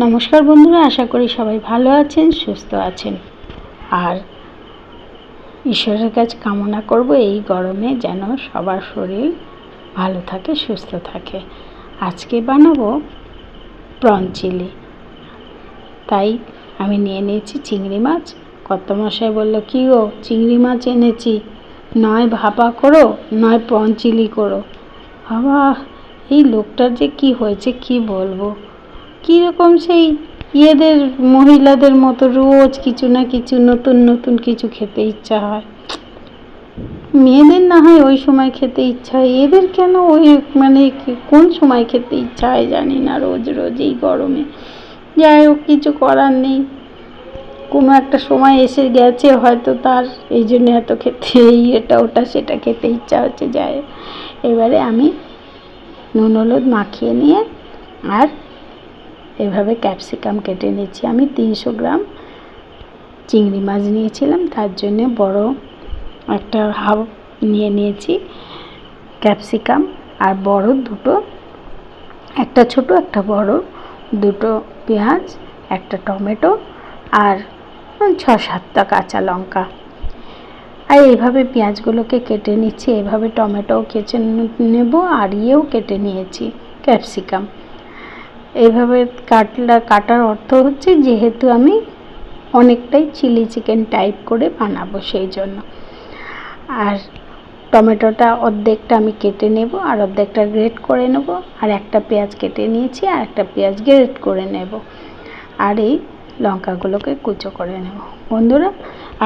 নমস্কার বন্ধুরা, আশা করি সবাই ভালো আছেন, সুস্থ আছেন। আর ঈশ্বরের কাছে কামনা করব, এই গরমে যেন সবার শরীর ভালো থাকে, সুস্থ থাকে। আজকে বানাবো প্রন চিলি। তাই আমি নিয়ে নিয়েছি চিংড়ি মাছ। কত মশাই বলল, কী গো, চিংড়ি মাছ এনেছি। নয় ভাপা করো, নয় প্রন চিলি করো। বাবা, এই লোকটার যে কি হয়েছে, কি বলব? কীরকম সেই ইয়েদের, মহিলাদের মতো রোজ কিছু না কিছু, নতুন নতুন কিছু খেতে ইচ্ছা হয়। মেয়েদের না হয় ওই সময় খেতে ইচ্ছা হয়। এদের কেন ওই মানে কোন সময় খেতে ইচ্ছা হয় জানি না রোজ রোজ এই গরমে। যাই হোক, কিছু করার নেই। কোনো একটা সময় এসে গেছে, হয়তো তার এই জন্য এত খেতে এই, এটা, ওটা, সেটা খেতে ইচ্ছা হচ্ছে। যায় এবারে আমি নুন, হলুদ মাখিয়ে নিয়ে আর এভাবে ক্যাপসিকাম কেটে নিচ্ছি আমি তিনশো গ্রাম চিংড়ি মাছ নিয়েছিলাম, তার জন্য বড় একটা হাফ নিয়ে নিয়েছি ক্যাপসিকাম আর বড় দুটো, একটা ছোট, একটা বড়, দুটো পেঁয়াজ, একটা টমেটো, আর ছ সাতটা কাঁচা লঙ্কা। আর এইভাবে পেঁয়াজগুলোকে কেটে নিচ্ছি, এইভাবে টমেটোও কেটে নেব, আর ইয়েও কেটে নিয়েছি ক্যাপসিকাম এইভাবে কাটলা, কাটার অর্থ হচ্ছে যেহেতু আমি অনেকটাই চিলি চিকেন টাইপ করে বানাবো সেই জন্য আর টমেটোটা অর্ধেকটা আমি কেটে নেব, আর অর্ধেকটা গ্রেট করে নেব, আর একটা পেঁয়াজ কেটে নিয়েছি, আর একটা পেঁয়াজ গ্রেট করে নেব। আর এই লঙ্কাগুলোকে কুচো করে নেব। বন্ধুরা,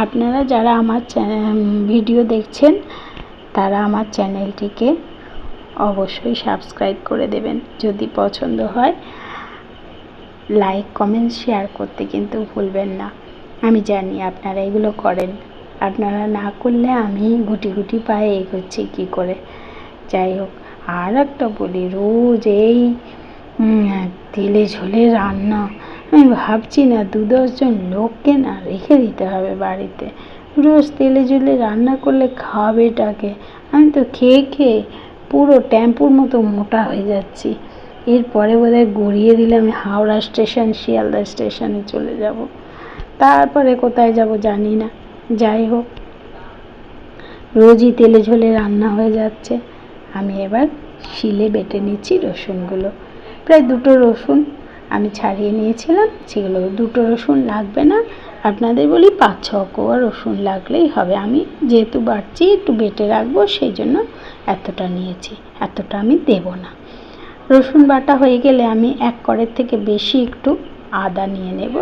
আপনারা যারা আমার ভিডিও দেখছেন, তারা আমার চ্যানেলটিকে অবশ্যই সাবস্ক্রাইব করে দেবেন, যদি পছন্দ হয়। লাইক কমেন্ট শেয়ার করতে কিন্তু ভুলবেন না। আমি জানি আপনারা এগুলো করেন। আপনারা না করলে আমি গুটি গুটি পায়ে এগোচ্ছি কী করে? যাই হোক আর একটা বলি, রোজ এই তেলে ঝোলে রান্না। আমি ভাবছি না দু দশজন লোককে না রেখে দিতে হবে বাড়িতে। রোজ তেলে ঝোলে রান্না করলে খাওয়াবে খাবেটাকে? আমি তো খেয়ে খেয়ে পুরো ট্যাম্পুর মতো মোটা হয়ে যাচ্ছি। এরপরে বোধহয় গড়িয়ে দিলে আমি হাওড়া স্টেশন, শিয়ালদা স্টেশনে চলে যাব। তারপরে কোথায় যাব জানি না। যাই হোক, রোজই তেলে ঝোলে রান্না হয়ে যাচ্ছে। আমি এবার শিলে বেটে নিচ্ছি রসুনগুলো। প্রায় দুটো রসুন আমি ছাড়িয়ে নিয়েছিলাম। সেগুলো দুটো রসুন লাগবে না। আপনাদের বলি পাঁচ ছ কোয়া রসুন লাগলেই হবে। আমি যেহেতু বাড়ছি, একটু বেটে রাখব, সেই জন্য এতটা নিয়েছি। এতটা আমি দেব না। রসুন বাটা হয়ে গেলে আমি এক কড়ের থেকে বেশি একটু আদা নিয়ে নেব।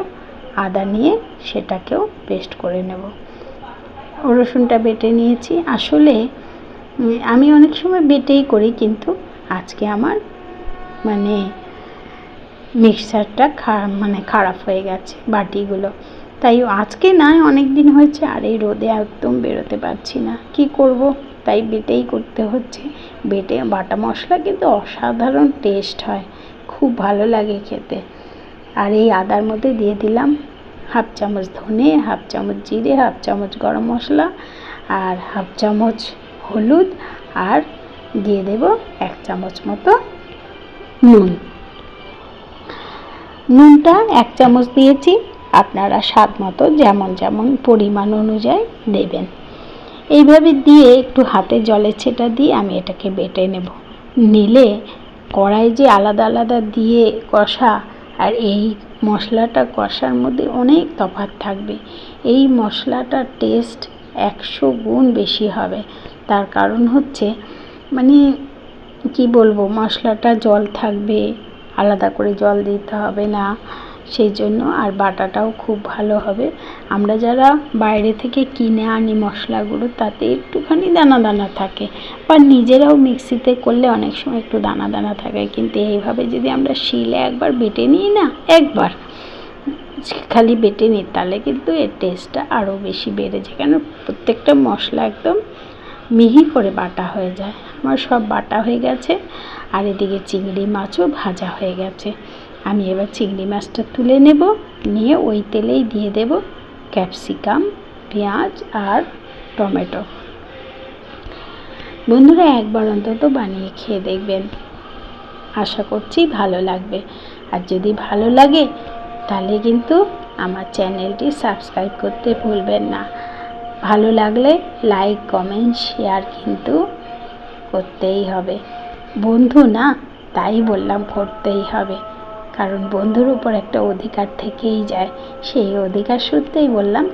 আদা নিয়ে সেটাকেও পেস্ট করে নেব। রসুনটা বেটে নিয়েছি। আসলে আমি অনেক সময় বেটেই করি কিন্তু আজকে আমার মানে মিক্সারটা মানে খারাপ হয়ে গেছে বাটিগুলো। তাই আজকে নয়, অনেক দিন হয়েছে আর এই রোদে একদম বেরোতে পারছি না। কি করব? তাই বেটেই করতে হচ্ছে। বেটে বাটা মশলা কিন্তু অসাধারণ টেস্ট হয়। খুব ভালো লাগে খেতে। আর এই আদার মধ্যে দিয়ে দিলাম হাফ চামচ ধনে, হাফ চামচ জিরে, হাফ চামচ গরম মশলা আর হাফ চামচ হলুদ আর দিয়ে দেব এক চামচ মতো নুন। নুনটা এক চামচ দিয়েছি। আপনারা স্বাদ মতো যেমন যেমন পরিমাণ অনুযায়ী দেবেন। এইভাবে দিয়ে একটু হাতে জলের ছেটা দিয়ে আমি এটাকে বেটে নেব। নিলে কড়াই যে আলাদা আলাদা দিয়ে কষা আর এই মশলাটা কষার মধ্যে অনেক তফাৎ থাকবে। এই মশলাটার টেস্ট একশো গুণ বেশি হবে। তার কারণ হচ্ছে মানে কি বলব, মশলাটা জল থাকবে, আলাদা করে জল দিতে হবে না। সেই জন্য আর বাটাটাও খুব ভালো হবে। আমরা যারা বাইরে থেকে কিনে আনি মশলাগুলো, তাতে একটুখানি দানা দানা থাকে বা নিজেরাও মিক্সিতে করলে অনেক সময় একটু দানা দানা থাকে। কিন্তু এইভাবে যদি আমরা শিলে একবার বেটে নিই না, একবার খালি বেটে নিই, তাহলে কিন্তু এর টেস্টটা আরও বেশি বেড়ে যায়। কেন? প্রত্যেকটা মশলা একদম মিহি করে বাটা হয়ে যায়। আমার সব বাটা হয়ে গেছে, আর এদিকে চিংড়ি মাছও ভাজা হয়ে গেছে। আমি এবার চিংড়ি মাছটা তুলে নেব, নিয়ে ওই তেলেই দিয়ে দেব ক্যাপসিকাম, পেঁয়াজ আর টমেটো। বন্ধুরা একবার অন্তত বানিয়ে খেয়ে দেখবেন। আশা করছি ভালো লাগবে। আর যদি ভালো লাগে, তাহলে কিন্তু আমার চ্যানেলটি সাবস্ক্রাইব করতে ভুলবেন না। ভালো লাগলে লাইক, কমেন্ট, শেয়ার কিন্তু করতেই হবে। বন্ধু না, তাই বললাম করতেই হবে। কারণ বন্ধুর উপর একটা অধিকার থেকেই যায়। সেই অধিকার সূত্রেই বললাম,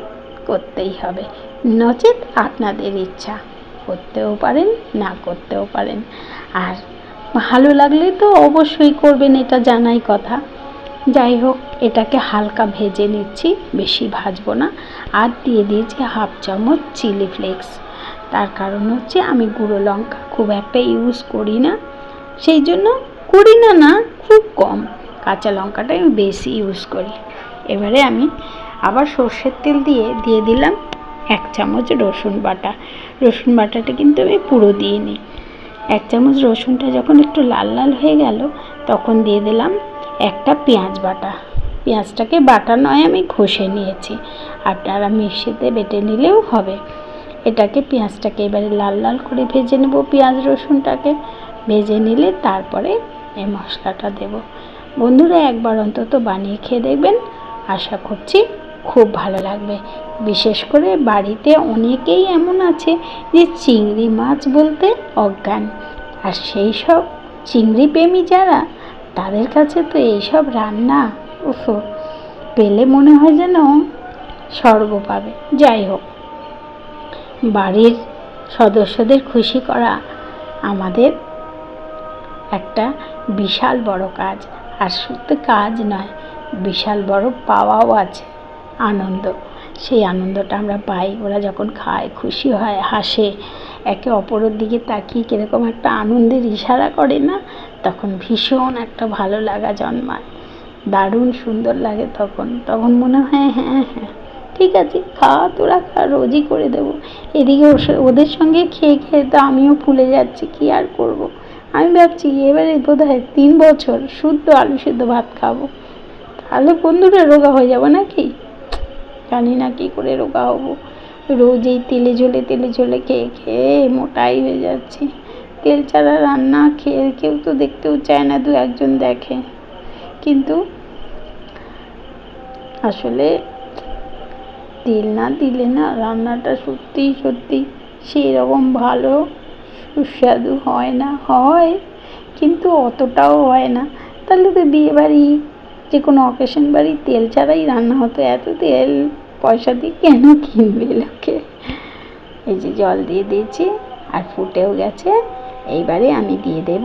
করতেই হবে। নচেত আপনাদের ইচ্ছা, করতেও পারেন, না করতেও পারেন। আর ভালো লাগলে তো অবশ্যই করবেন, এটা জানাই কথা। যাই হোক, এটাকে হালকা ভেজে নিচ্ছি, বেশি ভাজবো না। আর দিয়ে দিয়েছি হাফ চামচ চিলি ফ্লেক্স। তার কারণ হচ্ছে আমি গুঁড়ো লঙ্কা খুব একটা ইউজ করি না। সেই জন্য করি না না, খুব কম। কাঁচা লঙ্কাটাই আমি বেশি ইউজ করি। এবারে আমি আবার সর্ষের তেল দিয়ে দিয়ে দিলাম এক চামচ রসুন বাটা। রসুন বাটাটা কিন্তু আমি পুরো দিইনি। এক চামচ রসুনটা যখন একটু লাল লাল হয়ে গেল, তখন দিয়ে দিলাম একটা পেঁয়াজ বাটা। পেঁয়াজটাকে বাটা নয়, আমি ঘষে নিয়েছি। আপনারা মিক্সিতে বেটে নিলেও হবে। এটাকে পেঁয়াজটাকে এবারে লাল লাল করে ভেজে নেব পেঁয়াজ রসুনটাকে। ভেজে নিলে তারপরে এই মশলাটা দেব। বন্ধুরা, একবার অন্তত বানিয়ে খেয়ে দেখবেন। আশা করছি খুব ভালো লাগবে। বিশেষ করে বাড়িতে অনেকেই এমন আছে যে চিংড়ি মাছ বলতে অজ্ঞান। আর সেই সব চিংড়ি প্রেমী যারা, তাদের কাছে তো এইসব রান্না, উফ, পেলে মনে হয় যেন স্বর্গ পাবে। যাই হোক, বাড়ির সদস্যদের খুশি করা আমাদের একটা বিশাল বড় কাজ। আর শুধু কাজ নয়, বিশাল বড় পাওয়াও আছে আনন্দ। সেই আনন্দটা আমরা পাই। ওরা যখন খায়, খুশি হয়, হাসে, একে অপরের দিকে তাকিয়ে কীরকম একটা আনন্দের ইশারা করে না, তখন ভীষণ একটা ভালো লাগা জন্মায়। দারুণ সুন্দর লাগে তখন। তখন মনে হয় হ্যাঁ হ্যাঁ ঠিক আছে খাওয়া তোরা খা, রোজই করে দেবো। এদিকে ওদের সঙ্গে খেয়ে খেয়ে তো আমিও ফুলে যাচ্ছি, কী আর করব। আমি ভাবছি এবারে বোধ হয় তিন বছর শুদ্ধ আলু সেদ্ধ ভাত খাব। তাহলে বন্ধুরা রোগা হয়ে যাব নাকি? জানি না কী করে রোগা হব। রোজ এই তেলে ঝোলে তেলে ঝোলে খেয়ে খেয়ে মোটাই হয়ে যাচ্ছি। তেল ছাড়া রান্না খেয়ে কেউ তো দেখতেও চায় না, দু একজন দেখে। কিন্তু আসলে তেল না দিলে না রান্নাটা সত্যিই সত্যি সেই রকম ভালো সুস্বাদু হয় না, হয়, কিন্তু অতটাও হয় না। তাহলে তো বিয়ে বাড়ি, যে কোনো অকেশন বাড়ি তেল ছাড়াই রান্না হতো। এত তেল পয়সা দিয়ে কেন কিনবে লোকে? এই যে জল দিয়ে দিয়েছি, আর ফুটেও গেছে। এইবারে আমি দিয়ে দেব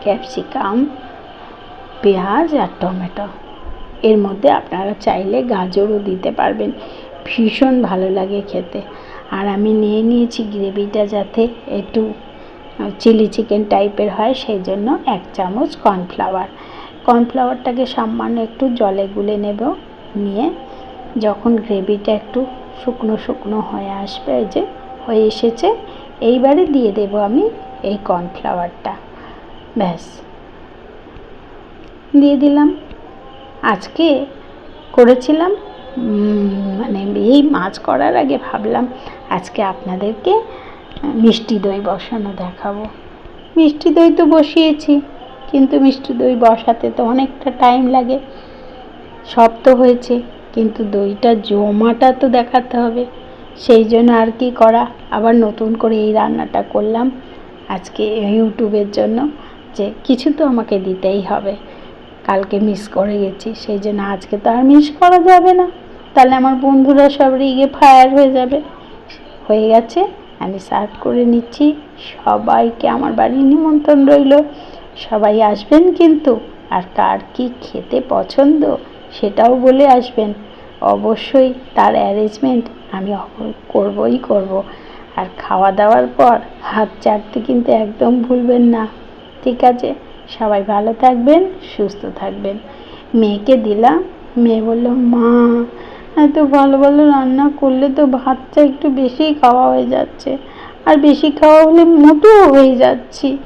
ক্যাপসিকাম, পেঁয়াজ আর টমেটো। এর মধ্যে আপনারা চাইলে গাজরও দিতে পারবেন। ভীষণ ভালো লাগে খেতে। আর আমি নিয়ে নিয়েছি গ্রেভিটা যাতে একটু চিলি চিকেন টাইপের হয়, সেই জন্য এক চামচ কর্নফ্লাওয়ার। কর্নফ্লাওয়ারটাকে সামান্য একটু জলে গুলে নেব, নিয়ে যখন গ্রেভিটা একটু শুকনো শুকনো হয়ে আসবে যে হয়ে এসেছে, এইবারে দিয়ে দেব আমি এই কর্নফ্লাওয়ারটা। ব্যাস। দিয়ে দিলাম। আজকে করেছিলাম মানে এই মাছ করার আগে ভাবলাম আজকে আপনাদেরকে মিষ্টি দই বসানো দেখাবো। মিষ্টি দই তো বসিয়েছি, কিন্তু মিষ্টি দই বসাতে তো অনেকটা টাইম লাগে। সব তো হয়েছে, কিন্তু দইটা জমাটা তো দেখাতে হবে। সেই জন্য আর কি করা? আবার নতুন করে এই রান্নাটা করলাম আজকে ইউটিউবের জন্য, যে কিছু তো আমাকে দিতেই হবে। কালকে মিস করে গেছি, সেই জন্য আজকে তো আর মিস করা যাবে না। তাহলে আমার বন্ধুরা সব রিগে ফায়ার হয়ে যাবে। হয়ে গেছে, আমি সার্ভ করে নিচ্ছি। সবাইকে আমার বাড়ির নিমন্ত্রণ রইল। সবাই আসবেন কিন্তু, আর কার কি খেতে পছন্দ সেটাও বলে আসবেন। অবশ্যই তার অ্যারেঞ্জমেন্ট আমি করবই করব। আর খাওয়া দাওয়ার পর হাত চাটতে কিন্তু একদম ভুলবেন না। ঠিক আছে, সবাই ভালো থাকবেন, সুস্থ থাকবেন। মেয়েকে দিলাম, মেয়ে বলল, মা এত ভালো ভালো রান্না করলে তো ভাতটা একটু বেশিই খাওয়া হয়ে যাচ্ছে। আর বেশি খাওয়া হলে মোটেও হয়ে যাচ্ছি।